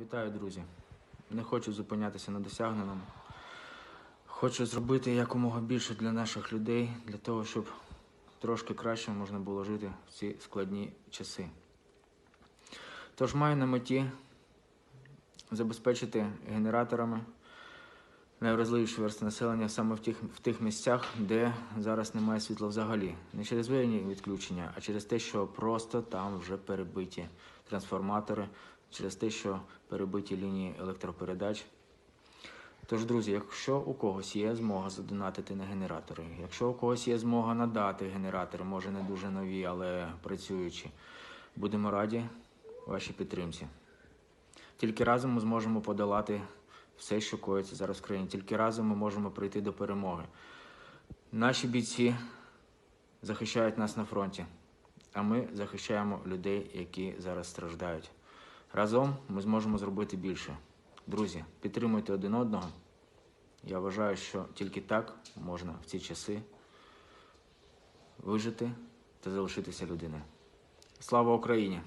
Вітаю, друзі. Не хочу зупинятися на досягненому. Хочу зробити якомога більше для наших людей, для того, щоб трошки краще можна було жити в ці складні часи. Тож маю на меті забезпечити генераторами найвразливіші верстви населення саме в тих, в тих місцях, де зараз немає світла взагалі. Не через воєнні відключення, а через те, що просто там вже перебиті трансформатори, через те, що перебиті лінії електропередач. Тож, друзі, якщо у когось є змога задонатити на генератори, якщо у когось є змога надати генератори, може не дуже нові, але працюючі, будемо раді вашій підтримці. Тільки разом ми зможемо подолати все, що коїться зараз в країні. Тільки разом ми можемо прийти до перемоги. Наші бійці захищають нас на фронті, а ми захищаємо людей, які зараз страждають. Разом ми зможемо зробити більше. Друзі, підтримуйте один одного. Я вважаю, що тільки так можна в ці часи вижити та залишитися людиною. Слава Україні!